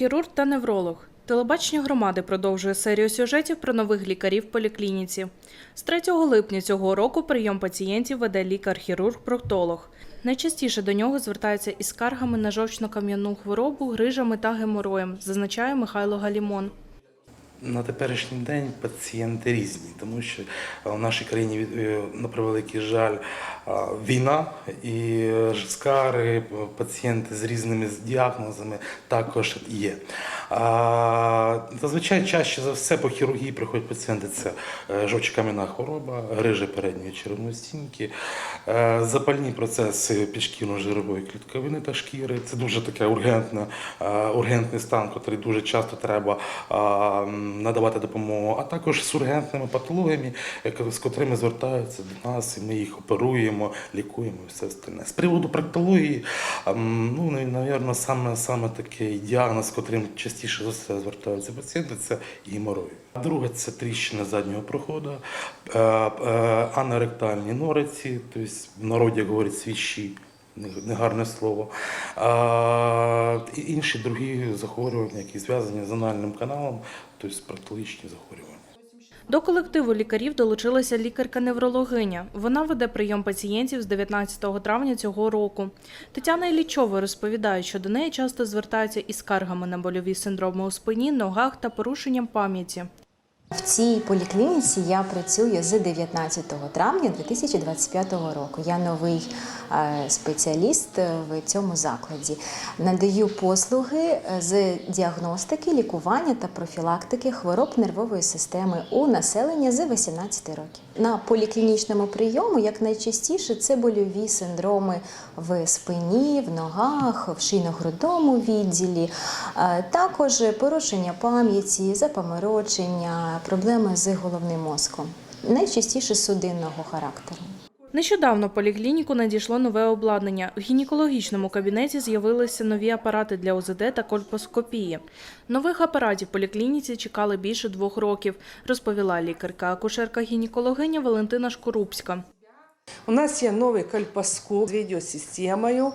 Хірург та невролог. Телебачення громади продовжує серію сюжетів про нових лікарів в поліклініці. З 3 липня цього року прийом пацієнтів веде лікар-хірург-проктолог. Найчастіше до нього звертаються із скаргами на жовчно-кам'яну хворобу, грижами та гемороєм, зазначає Михайло Галімон. На теперішній день пацієнти різні, тому що в нашій країні е, на превеликий жаль війна і е, скари, пацієнти з різними діагнозами також є. Зазвичай чаще за все по хірургії приходять пацієнти. Це е, жовчокам'яна хвороба, грижа передньої черевної стінки, е, запальні процеси підшкірно-жирової клітковини та шкіри. Це дуже таке ургентне, е, ургентний стан, який дуже часто треба надавати допомогу, а також з ургентними патологіями, з котрими звертаються до нас, і ми їх оперуємо, лікуємо і все остальне. З приводу проктології, ну, навірно, саме, саме такий діагноз, з котрим частіше за все звертаються пацієнти, це геморой. Друге це тріщина заднього проходу, е, е, аноректальні нориці, тобто в народі говорять свіщі. Не- Негарне слово. А, інші другі захворювання, які зв'язані з анальним каналом, тобто проктологічні захворювання. До колективу лікарів долучилася лікарка-неврологиня. Вона веде прийом пацієнтів з 19 травня цього року. Тетяна Іллічова розповідає, що до неї часто звертаються із скаргами на больові синдроми у спині, ногах та порушенням пам'яті. В цій поліклініці я працюю з 19 травня 2025 року. Я новий е, спеціаліст в цьому закладі. Надаю послуги е, з діагностики, лікування та профілактики хвороб нервової системи у населення з 18 років. На поліклінічному прийому як найчастіше це больові синдроми в спині, в ногах, в шийно-грудному відділі, е, також порушення пам'яті, запаморочення, проблеми з головним мозком. Найчастіше судинного характеру. Нещодавно поліклініку надійшло нове обладнання. В гінекологічному кабінеті з'явилися нові апарати для ОЗД та кольпоскопії. Нових апаратів поліклініці чекали більше двох років, розповіла лікарка-акушерка-гінекологиня Валентина Шкурупська. У нас є новий кальпоскоп з відеосистемою.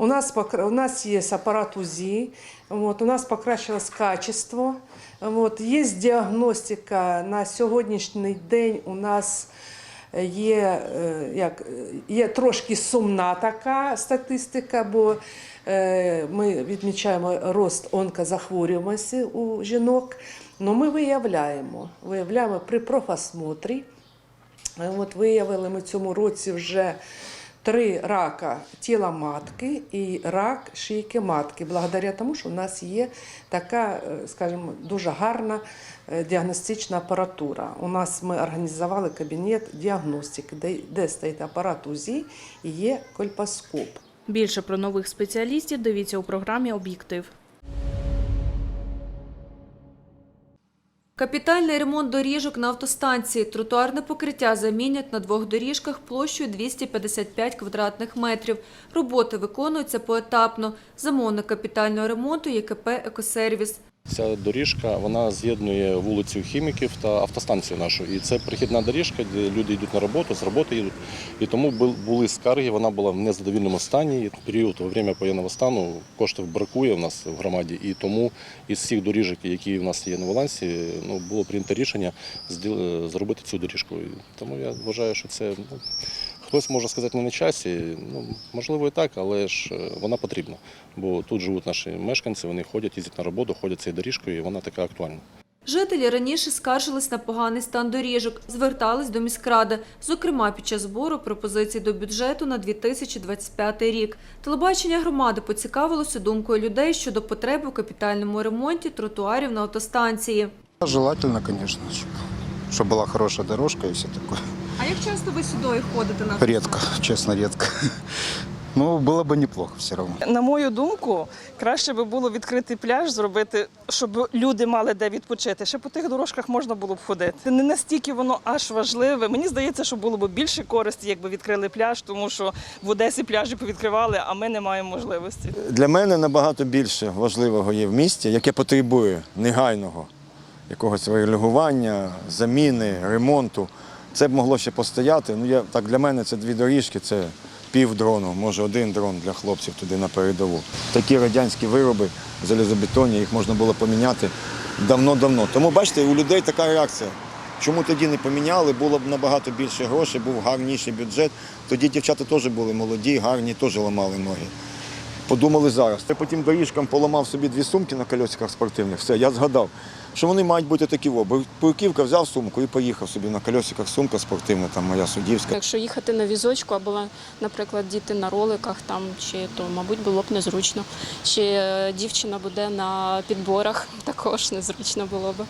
У нас, у нас є апарат УЗІ, от, у нас покращилось качество. От, є діагностика на сьогоднішній день. У нас є, е, як, е, є трошки сумна така статистика, бо е, ми відмічаємо рост онкозахворюваності у жінок. але ми виявляємо, виявляємо при профосмотрі. Е, От виявили ми цьому році вже три рака тіла матки і рак шийки матки, благодаря тому, що в нас є така, е, скажімо, дуже гарна е, діагностична апаратура. У нас ми організували кабінет діагностики, де, де стоїть апарат УЗІ і є кольпоскоп. Більше про нових спеціалістів дивіться у програмі Об'єктив. Капітальний ремонт доріжок на автостанції. Тротуарне покриття замінять на двох доріжках площею 255 квадратних метрів. Роботи виконуються поетапно. Замовник капітального ремонту є КП «Екосервіс». Ця доріжка вона з'єднує вулицю хіміків та автостанцію нашу. І це прихідна доріжка, де люди йдуть на роботу, з роботи їдуть. І тому були скарги, вона була в незадовільному стані. І період во время воєнного стану коштів бракує в нас в громаді. І тому із всіх доріжок, які в нас є на балансі, ну, було прийнято рішення зробити цю доріжку. Тому я вважаю, що це ну, хтось може сказати не на часі. Ну, можливо, і так, але ж е, вона потрібна. Бо тут живуть наші мешканці, вони ходять, їздять на роботу, ходять цією доріжкою, і вона така актуальна. Жителі раніше скаржились на поганий стан доріжок, звертались до міськради, зокрема під час збору пропозицій до бюджету на 2025 рік. Телебачення громади поцікавилося думкою людей щодо потреби у капітальному ремонті тротуарів на автостанції. Желательно, конечно, чтобы, чтобы была хорошая дорожка и все такое. А як часто ви сюди ходите на Редко, честно, редко. Ну, было бы неплохо все равно. На мою думку, краще би було відкрити пляж, зробити, щоб люди мали де відпочити. Ще по тих дорожках можна було б ходити. Не настільки воно аж важливе. Мені здається, що було б більше користі, якби відкрили пляж, тому що в Одесі пляжі повідкривали, а ми не маємо можливості. Для мене набагато більше важливого є в місті, яке потребує негайного якогось регулювання, заміни, ремонту. Це б могло ще постояти. Ну, я, так, для мене це дві доріжки, це пів дрону, може один дрон для хлопців туди на передову. Такі радянські вироби залізобетонні, їх можна було поміняти давно-давно. Тому бачите, у людей така реакція. Чому тоді не поміняли? Було б набагато більше грошей, був гарніший бюджет. Тоді дівчата теж були молоді, гарні, теж ламали ноги. Подумали зараз. Я потім доріжкам поламав собі дві сумки на колесиках спортивних. Все, я згадав, що вони мають бути такі. во. Бурківка взяв сумку і поїхав собі на колесиках. Сумка спортивна, там моя суддівська. Якщо їхати на візочку або, наприклад, діти на роликах, там чи то, мабуть, було б незручно. Чи е, дівчина буде на підборах, також незручно було б.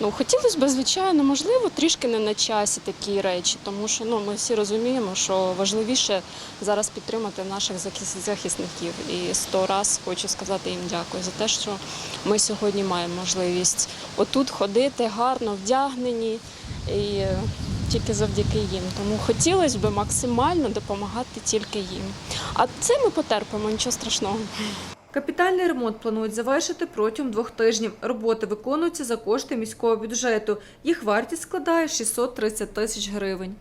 Ну, хотілося б, звичайно, можливо, трішки не на часі такі речі, тому що ну, ми всі розуміємо, що важливіше зараз підтримати наших захисників. І сто раз хочу сказати їм дякую за те, що ми сьогодні маємо можливість отут ходити гарно вдягнені. І тільки завдяки їм. Тому хотілося б максимально допомагати тільки їм. А це ми потерпимо, нічого страшного. Капітальний ремонт планують завершити протягом двох тижнів. Роботи виконуються за кошти міського бюджету. Їх вартість складає 630 тисяч гривень.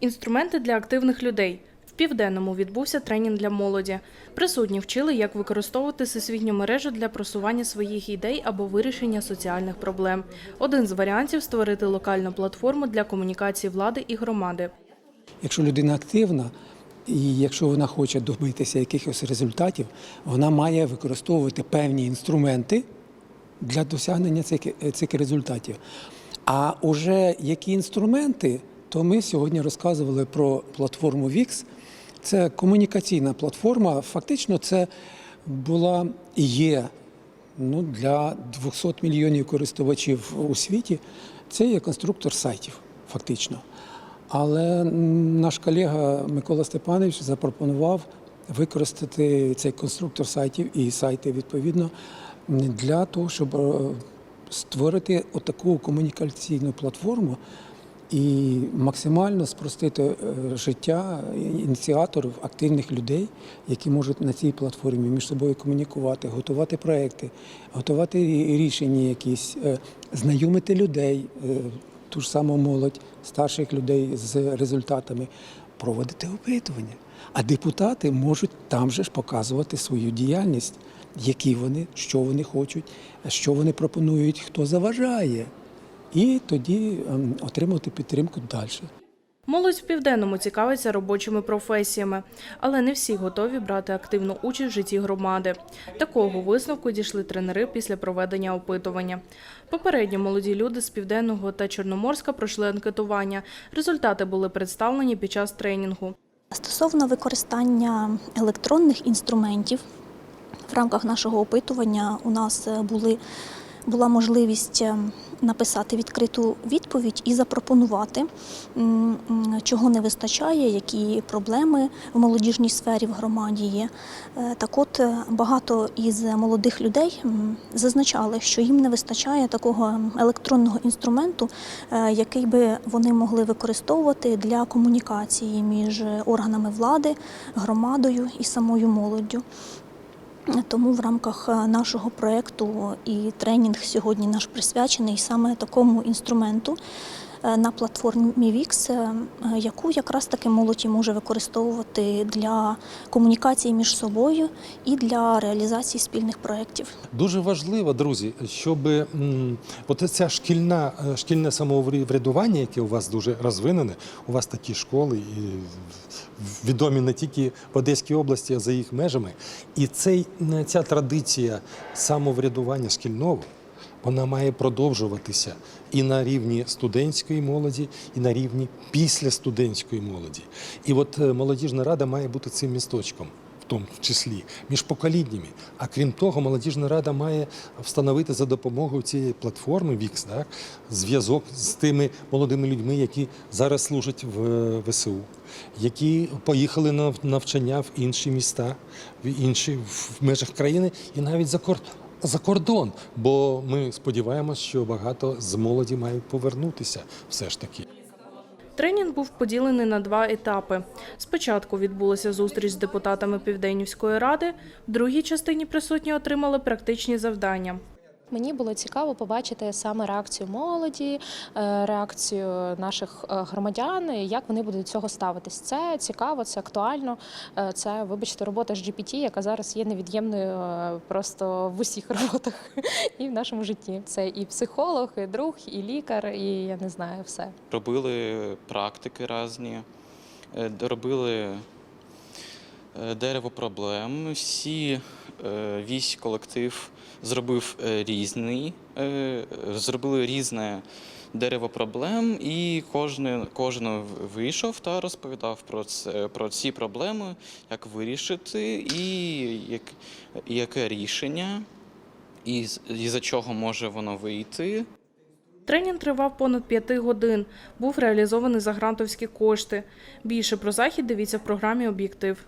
Інструменти для активних людей. В південному відбувся тренінг для молоді. Присутні вчили, як використовувати всесвітню мережу для просування своїх ідей або вирішення соціальних проблем. Один з варіантів створити локальну платформу для комунікації влади і громади. Якщо людина активна, і якщо вона хоче добитися якихось результатів, вона має використовувати певні інструменти для досягнення цих, цих результатів. А уже які інструменти, то ми сьогодні розказували про платформу VIX. Це комунікаційна платформа. Фактично, це була і є ну, для 200 мільйонів користувачів у світі. Це є конструктор сайтів, фактично. Але наш колега Микола Степанович запропонував використати цей конструктор сайтів і сайти відповідно для того, щоб е, створити отаку комунікаційну платформу і максимально спростити е, життя ініціаторів, активних людей, які можуть на цій платформі між собою комунікувати, готувати проекти, готувати рішення якісь, е, знайомити людей, ту ж саму молодь, старших людей з результатами, проводити опитування. А депутати можуть там же ж показувати свою діяльність, які вони, що вони хочуть, що вони пропонують, хто заважає. І тоді ем, отримати підтримку далі. Молодь в південному цікавиться робочими професіями, але не всі готові брати активну участь в житті громади. Такого висновку дійшли тренери після проведення опитування. Попередньо молоді люди з південного та Чорноморська пройшли анкетування. Результати були представлені під час тренінгу. Стосовно використання електронних інструментів, в рамках нашого опитування у нас е, були, була можливість е, написати відкриту відповідь і запропонувати, чого не вистачає, які проблеми в молодіжній сфері в громаді є. Е, Так от е, багато із молодих людей зазначали, що їм не вистачає такого електронного інструменту, е, який би вони могли використовувати для комунікації між органами влади, громадою і самою молоддю. Тому в рамках е, нашого проєкту і тренінг сьогодні наш присвячений саме такому інструменту на платформі VIX, е, яку якраз таки молодь може використовувати для комунікації між собою і для реалізації спільних проєктів. Дуже важливо, друзі, щоб ця шкільна, е, шкільне самоврядування, яке у вас дуже розвинене, у вас такі школи і відомі не тільки в Одеській області, а за їх межами. І цей, ця традиція самоврядування шкільного. Вона має продовжуватися і на рівні студентської молоді, і на рівні після студентської молоді. І от е, молодіжна рада має бути цим місточком в тому числі між поколіннями. А крім того, молодіжна рада має встановити за допомогою цієї платформи VIX так, зв'язок з тими молодими людьми, які зараз служать в е, ВСУ, які поїхали на навчання в інші міста, в інші в межах країни і навіть за кордон. За кордон, бо ми сподіваємося, що багато з молоді мають повернутися все ж таки. Тренінг був поділений на два етапи. Спочатку відбулася зустріч з депутатами Південнівської ради, в другій частині присутні отримали практичні завдання. Мені було цікаво побачити саме реакцію молоді, е, реакцію наших е, громадян, як вони будуть до цього ставитись. Це цікаво, це актуально. Е, Це, вибачте, робота з GPT, яка зараз є невід'ємною просто в усіх роботах і в нашому житті. Це і психолог, і друг, і лікар, і я не знаю все. Робили практики різні, робили дерево проблем. Всі е, весь колектив зробив е, різний, е, зробили різне дерево проблем, і кожен, кожен вийшов та розповідав про це, про ці проблеми, як вирішити, і як, яке рішення, і, і за чого може воно вийти. Тренінг тривав понад п'яти годин. Був реалізований за грантовські кошти. Більше про захід дивіться в програмі Об'єктив.